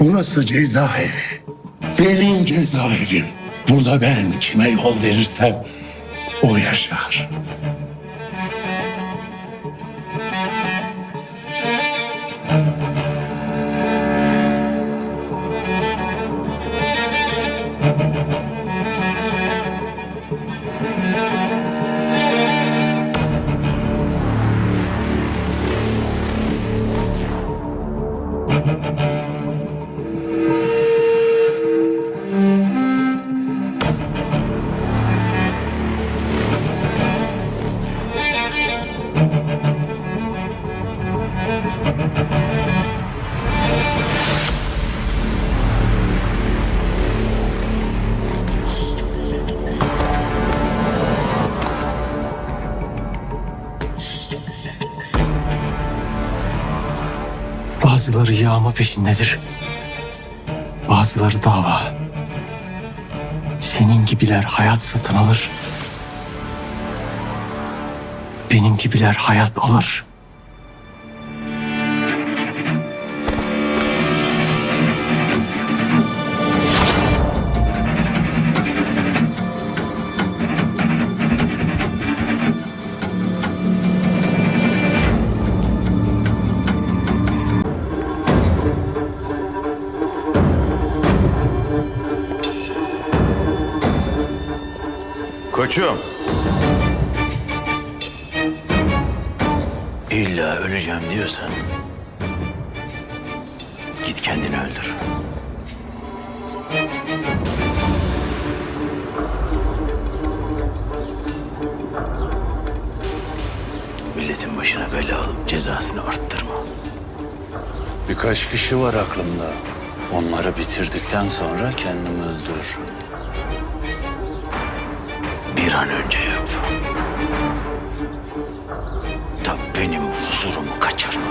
Burası cezaevi. Benim cezaevim. Burada ben kime yol verirsem o yaşar. Bazıları yağma peşindedir. Bazıları dava. Senin gibiler hayat satın alır. Benim gibiler hayat alır. Koçum. İlla öleceğim diyorsan git kendini öldür. Milletin başına bela alıp cezasını arttırma. Birkaç kişi var aklımda. Onları bitirdikten sonra kendimi öldürürüm. Bir an önce yap. Da benim huzurumu kaçırma.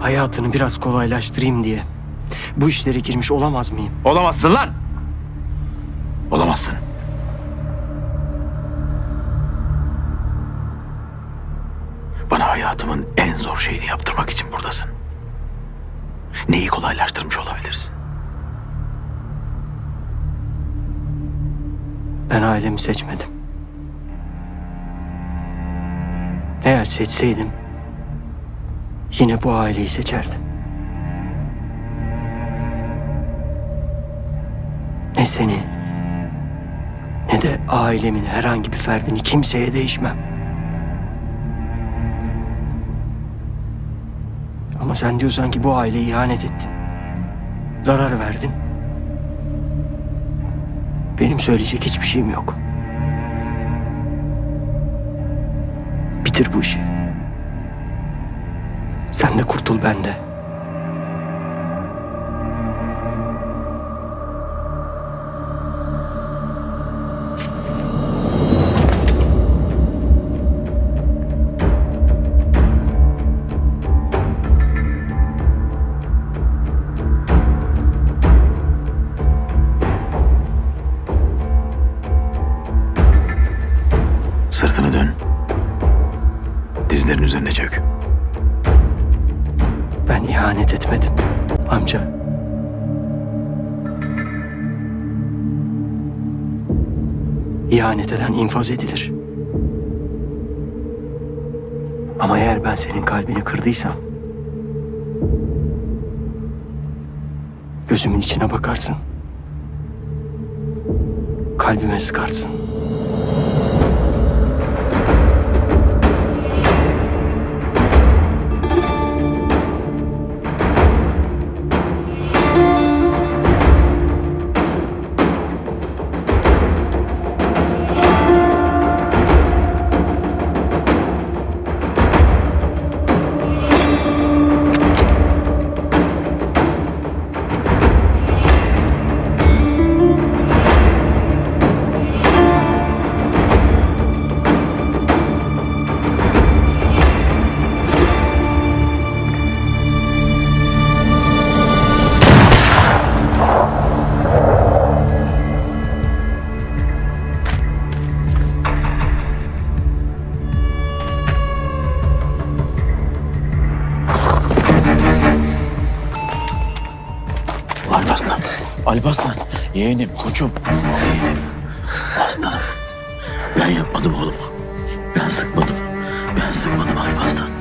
Hayatını biraz kolaylaştırayım diye. Bu işlere girmiş olamaz mıyım? Olamazsın lan. Kolaylaştırmış olabilirsin? Ben ailemi seçmedim. Eğer seçseydim yine bu aileyi seçerdim. Ne seni ne de ailemin herhangi bir ferdini kimseye değişmem. Ama sen diyorsan ki bu aileye ihanet ettin. Zarar verdin. Benim söyleyecek hiçbir şeyim yok. Bitir bu işi. Sen de kurtul ben de. İhanet eden infaz edilir. Ama eğer ben senin kalbini kırdıysam... Gözümün içine bakarsın. Kalbime sıkarsın. Alpaslan. Yeğenim, koçum. Aslanım. Ben yapmadım oğlum. Ben sıkmadım. Ben sıkmadım Alpaslan.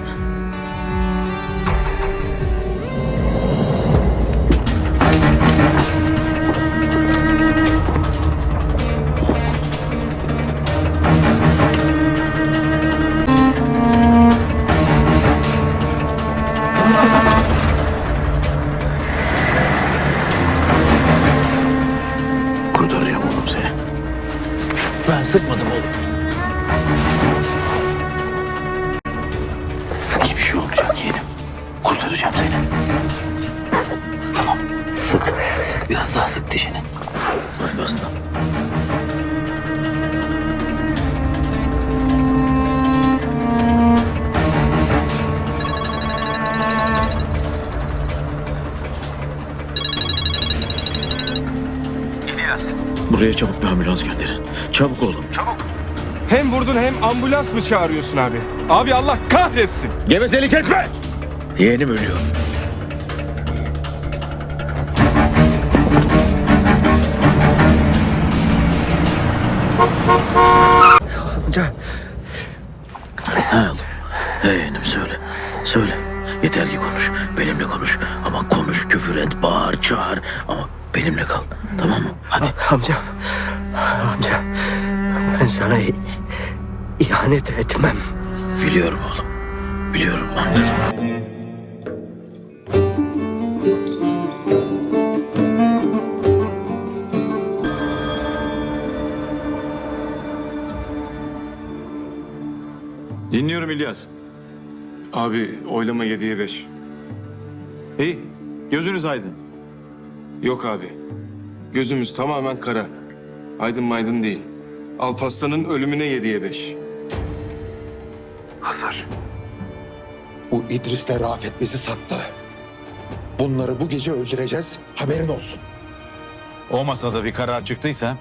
Biraz daha sık dişini. Hadi aslan. Buraya çabuk bir ambulans gönderin. Çabuk oğlum. Hem vurdun hem ambulans mı çağırıyorsun abi? Abi Allah kahretsin. Gevezelik etme! Yeğenim ölüyor. Amca He oğlum. He yeğenim söyle. Söyle. Yeter ki konuş. Benimle konuş. Ama konuş, küfür et, bağır, çağır. Ama benimle kal. Tamam mı? Hadi. amca amca ben sana ihanet etmem. Biliyorum oğlum. Biliyorum anladım. Dinliyorum İlyas. Abi oylama 7'ye 5. İyi. Gözünüz aydın. Yok abi. Gözümüz tamamen kara. Aydın maydın değil. Alparslan'ın ölümüne 7'ye 5. Bu İdris'le Rafet bizi sattı. Bunları bu gece öldüreceğiz. Haberin olsun. O masada bir karar çıktıysa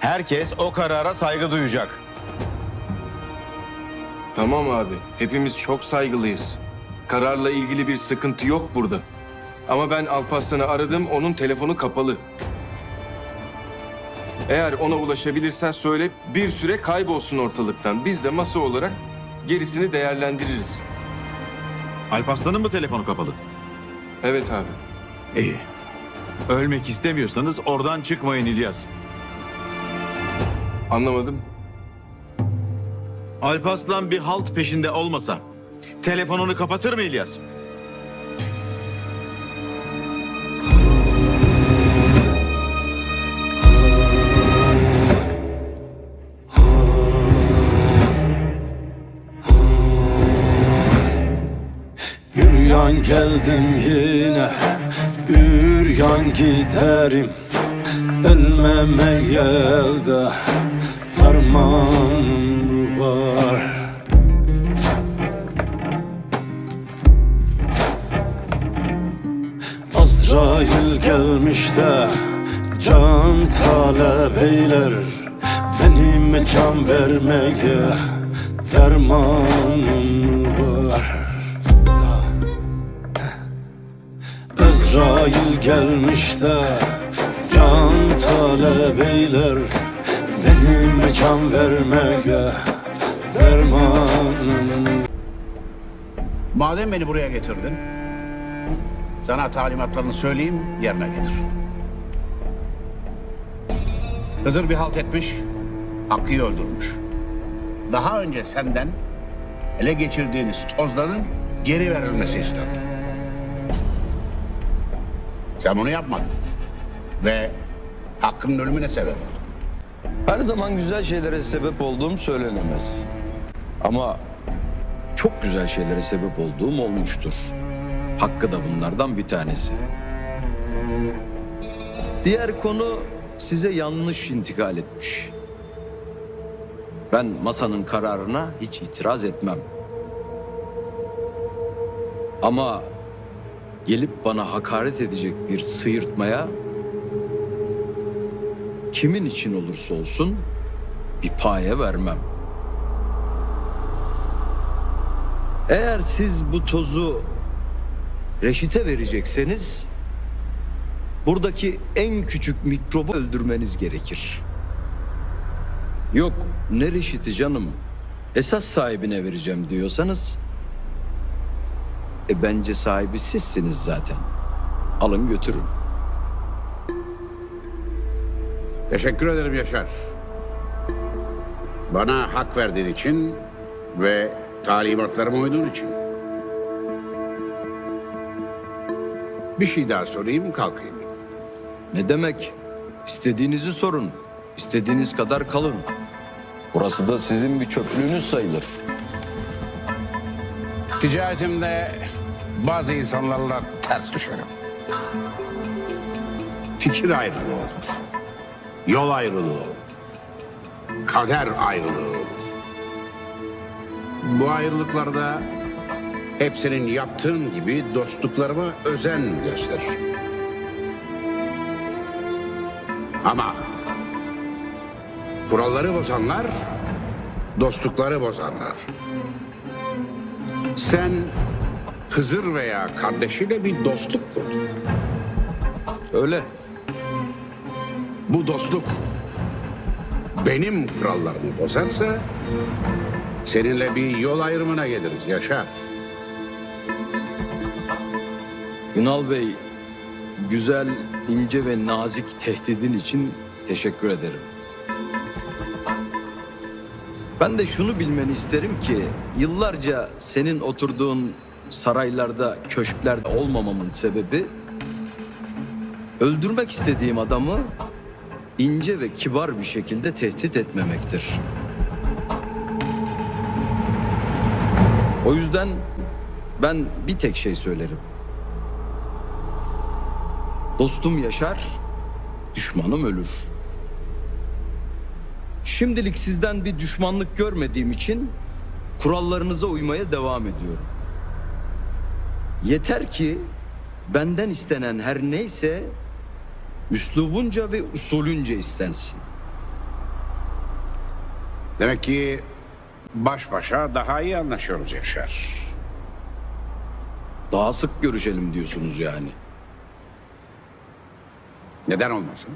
herkes o karara saygı duyacak. Tamam abi. Hepimiz çok saygılıyız. Kararla ilgili bir sıkıntı yok burada. Ama ben Alparslan'ı aradım, onun telefonu kapalı. Eğer ona ulaşabilirsen söyle, bir süre kaybolsun ortalıktan. Biz de masa olarak gerisini değerlendiririz. Alparslan'ın mı telefonu kapalı? Evet abi. İyi. Ölmek istemiyorsanız oradan çıkmayın İlyas. Anlamadım. Alparslan bir halt peşinde olmasa telefonunu kapatır mı İlyas? Üryan geldim yine Üryan giderim Ölmeme elde Fermanım var. Azrail gelmiş de Can talep eyler. Benim can vermeye Dermanım var. Azrail gelmiş de Can talep eyler. Benim can vermeye Dermanım Madem beni buraya getirdin, sana talimatlarını söyleyeyim, yerine getir. Hızır bir halt etmiş, Hakkı'yı öldürmüş. Daha önce senden ele geçirdiğiniz tozların geri verilmesi istendi. Sen bunu yapmadın. Ve Hakkı'nın ölümüne sebep oldun. Her zaman güzel şeylere sebep olduğum söylenemez. Ama çok güzel şeylere sebep olduğum olmuştur. Hakkı da bunlardan bir tanesi. Diğer konu size yanlış intikal etmiş. Ben masanın kararına hiç itiraz etmem. Ama gelip bana hakaret edecek bir sıyırtmaya kimin için olursa olsun bir paye vermem. Eğer siz bu tozu reşite verecekseniz buradaki en küçük mikrobu öldürmeniz gerekir. Yok ne reşiti canım. Esas sahibine vereceğim diyorsanız e bence sahibi sizsiniz zaten. Alın götürün. Teşekkür ederim Yaşar. Bana hak verdiğin için ve talimatlarıma uyduğun için. Bir şey daha sorayım kalkayım. Ne demek? İstediğinizi sorun. İstediğiniz kadar kalın. Burası da sizin bir çöplüğünüz sayılır. Ticaretimde bazı insanlarla ters düşerim. Fikir ayrılığı olur. Yol ayrılığı olur. Kader ayrılığı olur. Bu ayrılıklarda hep senin yaptığın gibi dostluklarıma özen gösterir. Ama kuralları bozanlar dostlukları bozarlar. Sen Hızır veya kardeşiyle bir dostluk kurdun. Öyle. Bu dostluk benim kurallarımı bozarsa seninle bir yol ayrımına geliriz Yaşar. Ünal Bey, güzel, ince ve nazik tehdidin için teşekkür ederim. Ben de şunu bilmeni isterim ki yıllarca senin oturduğun saraylarda, köşklerde olmamamın sebebi öldürmek istediğim adamı ince ve kibar bir şekilde tehdit etmemektir. O yüzden ben bir tek şey söylerim. Dostum yaşar, düşmanım ölür. Şimdilik sizden bir düşmanlık görmediğim için kurallarınıza uymaya devam ediyorum. Yeter ki benden istenen her neyse üslubunca ve usulünce istensin. Demek ki baş başa daha iyi anlaşıyoruz Yaşar. Daha sık görüşelim diyorsunuz yani. Neden olmasın?